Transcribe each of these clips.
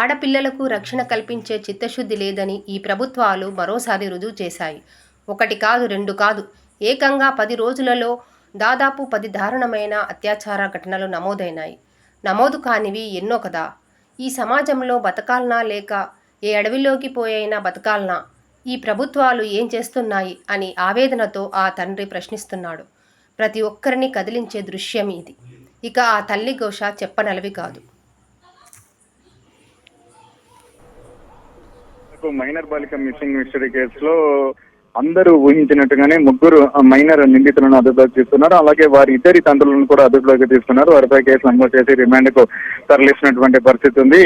ఆడపిల్లలకు రక్షణ కల్పించే చిత్తశుద్ధి లేదని ఈ ప్రభుత్వాలు మరోసారి రుజువు చేశాయి. ఒకటి కాదు రెండు కాదు. ఏకంగా పది రోజులలో దాదాపు పది దారుణమైన అత్యాచార ఘటనలు నమోదైనాయి. నమోదు కానివి ఎన్నో కదా. ఈ సమాజంలో బతకాలనా లేక ఏ అడవిలోకి పోయైనా బతకాలనా? ఈ ప్రభుత్వాలు ఏం చేస్తున్నాయి అని ఆవేదనతో ఆ తండ్రి ప్రశ్నిస్తున్నాడు. ప్రతి ఒక్కరిని కదిలించే దృశ్యం ఇది. ఇక ఆ తల్లి ఘోష చెప్పనలవి కాదు. మనకు మైనర్ బాలిక మిస్సింగ్ మిస్టరీ కేసులో అందరూ ఊహించినట్టుగానే ముగ్గురు మైనర్ నిందితులను అదుపులోకి తీసుకున్నారు. అలాగే వారి ఇద్దరి తండ్రులను కూడా అదుపులోకి తీసుకున్నారు. వారిపై కేసు నమోదు చేసి రిమాండ్కు తరలిస్తున్నటువంటి పరిస్థితి ఉంది.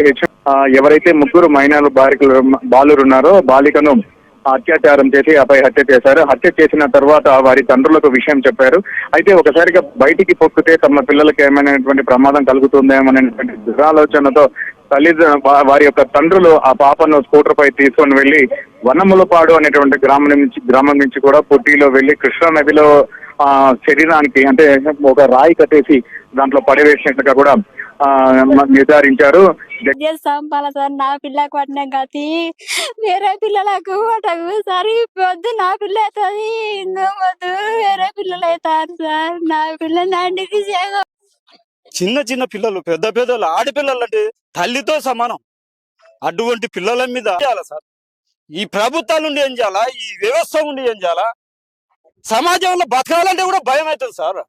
ఎవరైతే ముగ్గురు మైనర్ బాలికలు బాలురు ఉన్నారో బాలికను అత్యాచారం చేసి ఆపై హత్య చేశారు. హత్య చేసిన తర్వాత వారి తండ్రులకు విషయం చెప్పారు. అయితే ఒకసారిగా బయటికి పొక్కితే తమ పిల్లలకు ఏమైనటువంటి ప్రమాదం కలుగుతుందేమనేటువంటి దురాలోచనతో తల్లి వారి యొక్క తండ్రులు ఆ పాపను స్కూటర్ పై తీసుకొని వెళ్ళి వనములపాడు అనేటువంటి గ్రామం నుంచి గ్రామం నుంచి కూడా పుట్టిలో వెళ్ళి కృష్ణా నదిలో ఆ శరీరానికి అంటే ఒక రాయి కట్టేసి దాంట్లో పడివేసినట్టుగా కూడా ఆ నిర్ధారించారు. చేస్తాం పాల సార్ నా పిల్లకు పట్టిన గతి వేరే పిల్లలకు పట్టకు సార్ వద్దు నా పిల్ల అవుతుంది వద్దు వేరే పిల్లలు అవుతాను సార్. నా పిల్ల నా చిన్న చిన్న పిల్లలు పెద్ద పెద్దలు ఆడపిల్లలు అంటే తల్లితో సమానం. అటువంటి పిల్లల మీద చేయాలా సార్? ఈ ప్రభుత్వాలు ఉండి ఏం చేయాలా? ఈ వ్యవస్థ ఉండి ఏం చేయాలా? సమాజంలో బతకాలంటే కూడా భయం అవుతుంది సార్.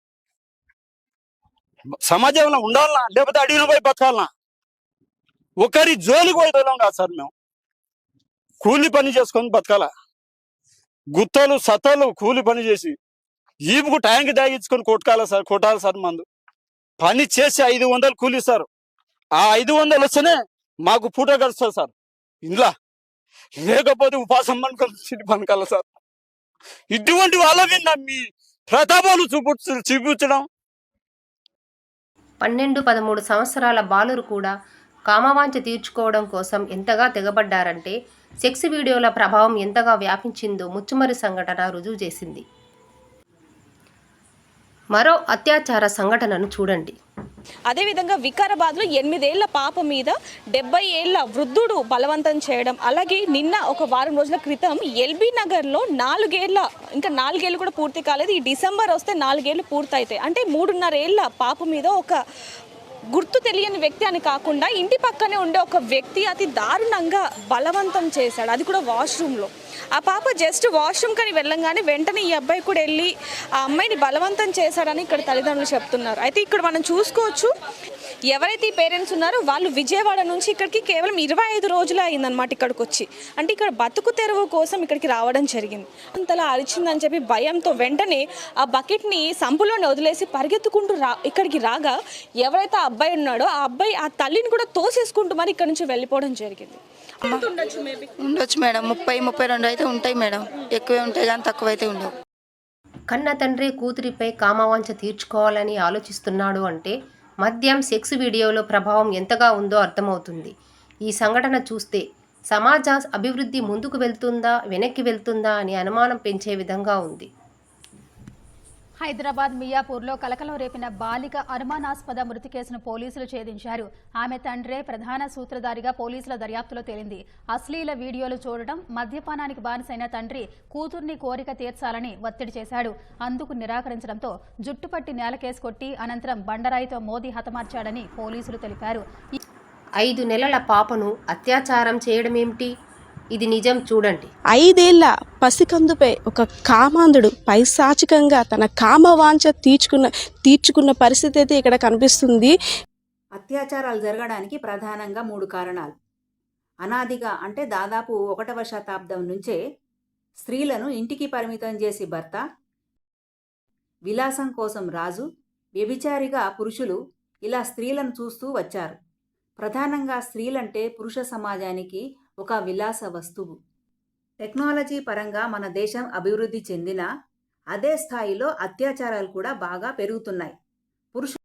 సమాజంలో ఉండాలనా? లేకపోతే అడిగిన పోయి బతకాలనా? ఒకరి జోలికి పోయేటోళ్ళం కాదు సార్ మేము. కూలి పని చేసుకొని బతకాల? గుత్తలు సత్తలు కూలి పని చేసి ఈపుకు టైంకి దాగించుకొని కొట్టుకోవాలి సార్? కొట్టాలి సార్ మందు? పని చేసి ఐదు వందలు కూలిస్తారు. ఆ ఐదు వందలు వస్తేనే మాకు పూట గడుస్తుంది సార్. ఇంట్లో లేకపోతే ఉపాసం పనుకొని పనకాల సార్. ఇటువంటి వాళ్ళని నమ్మి ప్రతాపాలు చూపు చూపించడం. పన్నెండు పదమూడు సంవత్సరాల బాలురు కూడా కామవాంఛ తీర్చుకోవడం కోసం ఎంతగా తెగబడ్డారంటే సెక్స్ వీడియోల ప్రభావం ఎంతగా వ్యాపించిందో ముచ్చుమరి సంఘటన రుజువు చేసింది. మరో అత్యాచార సంఘటనను చూడండి. అదేవిధంగా వికారాబాద్లో ఎనిమిదేళ్ళ పాప మీద డెబ్బై ఏళ్ళ వృద్ధుడు బలవంతం చేయడం అలాగే నిన్న ఒక వారం రోజుల క్రితం ఎల్బీ నగర్లో నాలుగేళ్ళ ఇంకా నాలుగేళ్ళు కూడా పూర్తి కాలేదు. ఈ డిసెంబర్ వస్తే నాలుగేళ్ళు పూర్తయితాయి. అంటే మూడున్నర ఏళ్ళ పాప మీద ఒక గుర్తు తెలియని వ్యక్తి అని కాకుండా ఇంటి పక్కనే ఉండే ఒక వ్యక్తి అతి దారుణంగా బలవంతం చేశాడు. అది కూడా వాష్రూమ్లో. ఆ పాప జస్ట్ వాష్రూమ్ కని వెళ్ళంగానే వెంటనే ఈ అబ్బాయి కూడా వెళ్ళి ఆ అమ్మాయిని బలవంతం చేశాడని ఇక్కడ తల్లిదండ్రులు చెప్తున్నారు. అయితే ఇక్కడ మనం చూసుకోవచ్చు ఎవరైతే ఈ పేరెంట్స్ ఉన్నారో వాళ్ళు విజయవాడ నుంచి ఇక్కడికి కేవలం ఇరవై ఐదు రోజులే అయిందనమాట ఇక్కడికి వచ్చి అంటే ఇక్కడ బతుకు తెరువు కోసం ఇక్కడికి రావడం జరిగింది. అంతలా అరిచిందని చెప్పి భయంతో వెంటనే ఆ బకెట్ని సంపులోనే వదిలేసి పరిగెత్తుకుంటూ రా ఇక్కడికి రాగా ఎవరైతే ఆ అబ్బాయి ఉన్నాడో ఆ అబ్బాయి ఆ తల్లిని కూడా తోసేసుకుంటూ మరి ఇక్కడ నుంచి వెళ్ళిపోవడం జరిగింది. ఉండొచ్చు మేడం. ముప్పై ముప్పై రెండు అయితే ఉంటాయి మేడం. ఎక్కువే ఉంటాయి కానీ తక్కువ అయితే ఉండవు. కన్న తండ్రి కూతురిపై కామవాంఛ తీర్చుకోవాలని ఆలోచిస్తున్నాడు అంటే మద్యం సెక్స్ వీడియోలో ప్రభావం ఎంతగా ఉందో అర్థమవుతుంది. ఈ సంఘటన చూస్తే సమాజ అభివృద్ధి ముందుకు వెళ్తుందా వెనక్కి వెళ్తుందా అని అనుమానం పెంచే విధంగా ఉంది. హైదరాబాద్ మియాపూర్లో కలకలం రేపిన బాలిక అనుమానాస్పద మృతి కేసును పోలీసులు ఛేదించారు. ఆమె తండ్రే ప్రధాన సూత్రధారిగా పోలీసుల దర్యాప్తులో తేలింది. అశ్లీల వీడియోలు చూడడం మద్యపానానికి బానిసైన తండ్రి కూతుర్ని కోరిక తీర్చాలని ఒత్తిడి చేశాడు. అందుకు నిరాకరించడంతో జుట్టుపట్టి నేలకేసి కొట్టి అనంతరం బండరాయితో మోదీ హతమార్చాడని పోలీసులు తెలిపారు. ఐదు నెలల పాపను అత్యాచారం చేయడమేమిటి? ఇది నిజం చూడండి. ఐదేళ్ళ పసికందుపై ఒక కామాంధుడు పైశాచికంగా తన కామవాంఛ తీర్చుకున్న తీర్చుకున్న పరిస్థితి అయితే ఇక్కడ కనిపిస్తుంది. అత్యాచారాలు జరగడానికి ప్రధానంగా మూడు కారణాలు. అనాదిగా అంటే దాదాపు ఒకటవ శతాబ్దం నుంచే స్త్రీలను ఇంటికి పరిమితం చేసి భర్త విలాసం కోసం రాజు వ్యభిచారిగా పురుషులు ఇలా స్త్రీలను చూస్తూ వచ్చారు. ప్రధానంగా స్త్రీలంటే పురుష సమాజానికి ఒక విలాస వస్తువు. టెక్నాలజీ పరంగా మన దేశం అభివృద్ధి చెందినా అదే స్థాయిలో అత్యాచారాలు కూడా బాగా పెరుగుతున్నాయి. పురుషు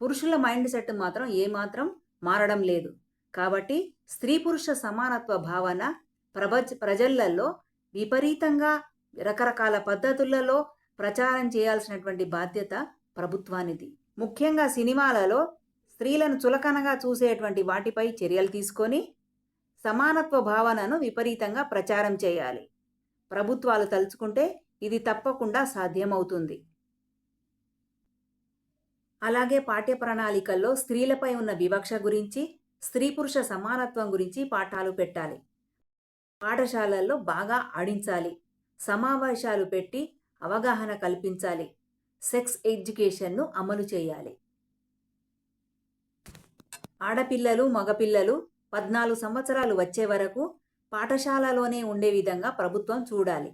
పురుషుల మైండ్ సెట్ మాత్రం ఏమాత్రం మారడం లేదు. కాబట్టి స్త్రీ పురుష సమానత్వ భావన ప్రపంచ ప్రజలలో విపరీతంగా రకరకాల పద్ధతులలో ప్రచారం చేయాల్సినటువంటి బాధ్యత ప్రభుత్వానిది. ముఖ్యంగా సినిమాలలో స్త్రీలను చులకనగా చూసేటువంటి వాటిపై చర్యలు తీసుకొని సమానత్వ భావనను విపరీతంగా ప్రచారం చేయాలి. ప్రభుత్వాలు తలుచుకుంటే ఇది తప్పకుండా సాధ్యమవుతుంది. అలాగే పాఠ్య ప్రణాళికల్లో స్త్రీలపై ఉన్న వివక్ష గురించి స్త్రీ పురుష సమానత్వం గురించి పాఠాలు పెట్టాలి. పాఠశాలల్లో బాగా ఆడించాలి. సమావేశాలు పెట్టి అవగాహన కల్పించాలి. సెక్స్ ఎడ్యుకేషన్ను అమలు చేయాలి. ఆడపిల్లలు మగపిల్లలు పద్నాలుగు సంవత్సరాలు వచ్చే వరకు పాఠశాలలోనే ఉండే విధంగా ప్రభుత్వం చూడాలి.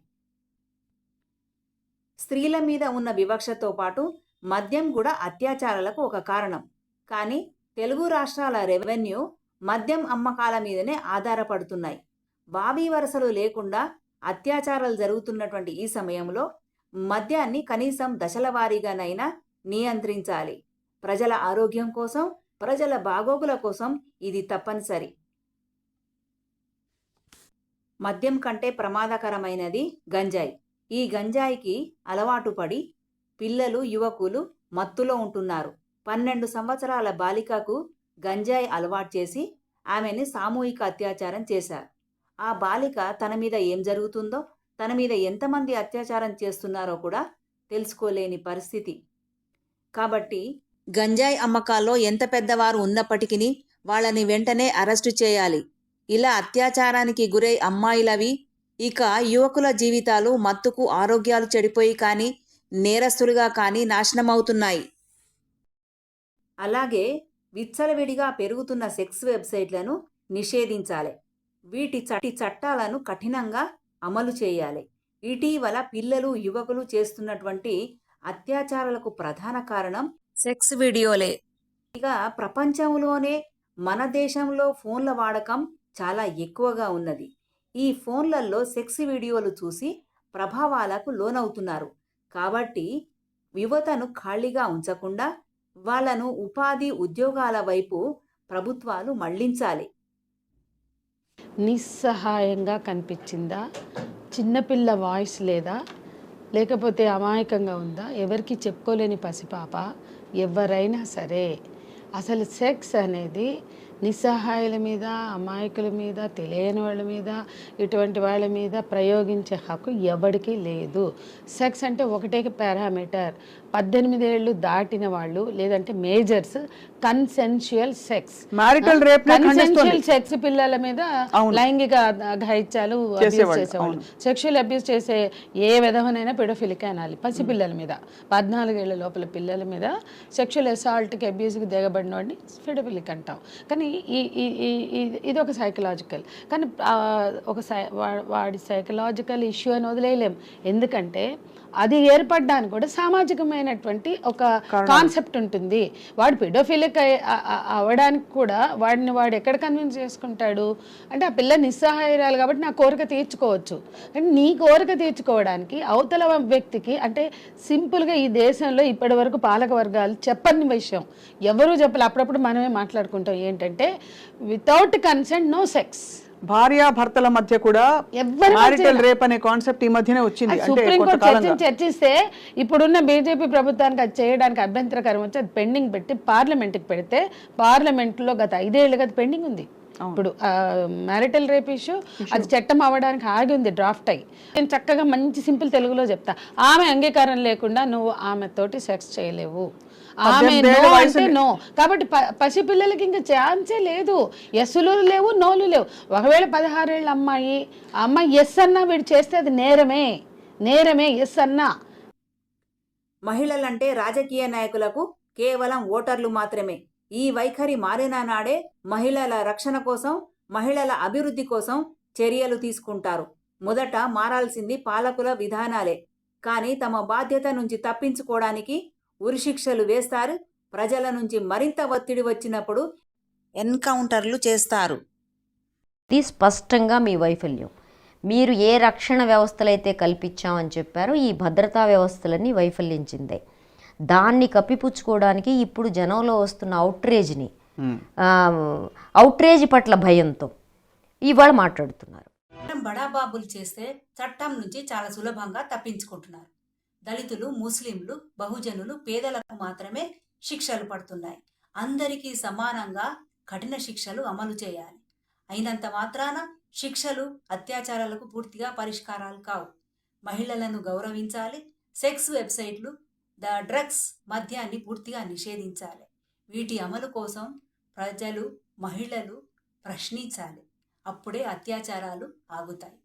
స్త్రీల మీద ఉన్న వివక్షతో పాటు మద్యం కూడా అత్యాచారాలకు ఒక కారణం. కానీ తెలుగు రాష్ట్రాల రెవెన్యూ మద్యం అమ్మకాల మీదనే ఆధారపడుతున్నాయి. బావి వరసలు లేకుండా అత్యాచారాలు జరుగుతున్నటువంటి ఈ సమయంలో మద్యాన్ని కనీసం దశల వారీగానైనా నియంత్రించాలి. ప్రజల ఆరోగ్యం కోసం ప్రజల బాగోగుల కోసం ఇది తప్పనిసరి. మద్యం కంటే ప్రమాదకరమైనది గంజాయి. ఈ గంజాయికి అలవాటు పడి పిల్లలు యువకులు మత్తులో ఉంటున్నారు. పన్నెండు సంవత్సరాల బాలికకు గంజాయి అలవాటు చేసి ఆమెని సామూహిక అత్యాచారం చేశారు. ఆ బాలిక తన మీద ఏం జరుగుతుందో తన మీద ఎంతమంది అత్యాచారం చేస్తున్నారో కూడా తెలుసుకోలేని పరిస్థితి. కాబట్టి గంజాయి అమ్మకాల్లో ఎంత పెద్దవారు ఉన్నప్పటికీ వాళ్ళని వెంటనే అరెస్టు చేయాలి. ఇలా అత్యాచారానికి గురై అమ్మాయిలవి ఇక యువకుల జీవితాలు మత్తుకు ఆరోగ్యాలు చెడిపోయి కానీ నేరస్తులుగా కానీ నాశనమవుతున్నాయి. అలాగే విచ్చలవిడిగా పెరుగుతున్న సెక్స్ వెబ్సైట్లను నిషేధించాలి. వీటి చట్టి చట్టాలను కఠినంగా అమలు చేయాలి. ఇటీవల పిల్లలు యువకులు చేస్తున్నటువంటి అత్యాచారాలకు ప్రధాన కారణం సెక్స్ వీడియోలే. ఇక ప్రపంచంలోనే మన దేశంలో ఫోన్ల వాడకం చాలా ఎక్కువగా ఉన్నది. ఈ ఫోన్లలో సెక్స్ వీడియోలు చూసి ప్రభావాలకు లోనవుతున్నారు. కాబట్టి యువతను ఖాళీగా ఉంచకుండా వాళ్ళను ఉపాధి ఉద్యోగాల వైపు ప్రభుత్వాలు మళ్ళించాలి. నిస్సహాయంగా కనిపించిందా? చిన్నపిల్ల వాయిస్ లేదా? లేకపోతే అమాయకంగా ఉందా? ఎవరికి చెప్పుకోలేని పసిపాప. ఎవరైనా సరే అసలు సెక్స్ అనేది నిస్సహాయాల మీద అమాయకుల మీద తెలియని వాళ్ళ మీద ఇటువంటి వాళ్ళ మీద ప్రయోగించే హక్కు ఎవరికీ లేదు. సెక్స్ అంటే ఒకటే పారామీటర్ పద్దెనిమిది ఏళ్ళు దాటిన వాళ్ళు లేదంటే మేజర్స్ కన్సెన్షువల్ సెక్స్ నే ఖండిస్తోంది. కన్సెన్షువల్ సెక్స్ పిల్లల మీద. లైంగిక అబ్యూస్ చేసేవాళ్ళు. సెక్షువల్ అబ్యూస్ చేసే ఏ విధమైనా పెడోఫిలిక్ అనాలి. పసి పిల్లల మీద. పద్నాలుగేళ్ళ లోపల పిల్లల మీద సెక్షువల్ అసాల్ట్కి అబ్యూస్కి దిగబడిన వాడిని పెడోఫిలిక్ అంటాం. కానీ ఈ ఇది ఒక సైకలాజికల్ కానీ ఒక వాడి సైకలాజికల్ ఇష్యూ అని వదిలేయలేం. ఎందుకంటే అది ఏర్పడడానికి కూడా సామాజికమైనటువంటి ఒక కాన్సెప్ట్ ఉంటుంది. వాడు పెడోఫిలిక్ అవ్వడానికి కూడా వాడిని వాడు ఎక్కడ కన్విన్స్ చేసుకుంటాడు? అంటే ఆ పిల్ల నిస్సహాయరాలు కాబట్టి నా కోరిక తీర్చుకోవచ్చు. అంటే నీ కోరిక తీర్చుకోవడానికి అవతల వ్యక్తికి అంటే సింపుల్గా ఈ దేశంలో ఇప్పటి వరకు పాలక వర్గాలు చెప్పని విషయం. ఎవరూ చెప్పలే? అప్పుడప్పుడు మనమే మాట్లాడుకుంటాం. ఏంటంటే వితౌట్ కన్సెంట్ నో సెక్స్ భార్య భర్తల మధ్య కూడా మ్యారిటల్ రేప్ అనే కాన్సెప్ట్ ఈ మధ్యనే వచ్చింది. సుప్రీంకోర్టు చర్చిస్తే ఇప్పుడున్న బీజేపీ ప్రభుత్వానికి అది చేయడానికి అభ్యంతరకరం వచ్చి అది పెండింగ్ పెట్టి పార్లమెంట్కి పెడితే పార్లమెంట్లో గత ఐదేళ్ళుగా పెండింగ్ ఉంది. ఇప్పుడు మ్యారిటల్ రేప్ ఇష్యూ అది చట్టం అవ్వడానికి ఆగి ఉంది డ్రాఫ్ట్ అయ్యి నేను చక్కగా మంచి సింపుల్ తెలుగులో చెప్తా. ఆమె అంగీకారం లేకుండా నువ్వు ఆమెతోటి సెక్స్ చేయలేవు. ఆమె నో అంటే నో. కాబట్టి పసిపిల్లలకి ఇంకా ఛాన్సే లేదు. ఎస్సులు లేవు నోలు లేవు. ఒకవేళ పదహారేళ్ళ అమ్మాయి ఆ అమ్మాయి ఎస్ అన్నా వీడు చేస్తే అది నేరమే. నేరమే ఎస్ అన్నా. మహిళలంటే రాజకీయ నాయకులకు కేవలం ఓటర్లు మాత్రమే. ఈ వైఖరి మారిన నాడే మహిళల రక్షణ కోసం మహిళల అభివృద్ధి కోసం చర్యలు తీసుకుంటారు. మొదట మారాల్సింది పాలకుల విధానాలే. కానీ తమ బాధ్యత నుంచి తప్పించుకోవడానికి ఉరిశిక్షలు వేస్తారు. ప్రజల నుంచి మరింత ఒత్తిడి వచ్చినప్పుడు ఎన్కౌంటర్లు చేస్తారు. ఇది స్పష్టంగా మీ వైఫల్యం. మీరు ఏ రక్షణ వ్యవస్థలైతే కల్పించామని చెప్పారో ఈ భద్రతా వ్యవస్థలన్నీ వైఫల్యించిందే. దాన్ని కప్పిపుచ్చుకోవడానికి ఇప్పుడు జనంలో వస్తున్న అవుట్రేజ్ని అవుట్రేజ్ పట్ల భయంతో ఇవాళ మాట్లాడుతున్నారు. బడాబాబులు చేస్తే చట్టం నుంచి చాలా సులభంగా తప్పించుకుంటున్నారు. దళితులు ముస్లింలు బహుజనులు పేదలకు మాత్రమే శిక్షలు పడుతున్నాయి. అందరికీ సమానంగా కఠిన శిక్షలు అమలు చేయాలి. అయినంత మాత్రాన శిక్షలు అత్యాచారాలకు పూర్తిగా పరిష్కారాలు కావు. మహిళలను గౌరవించాలి. సెక్స్ వెబ్సైట్లు ద డ్రగ్స్ మద్యాన్ని పూర్తిగా నిషేధించాలి. వీటి అమలు కోసం ప్రజలు మహిళలు ప్రశ్నించాలి. అప్పుడే అత్యాచారాలు ఆగుతాయి.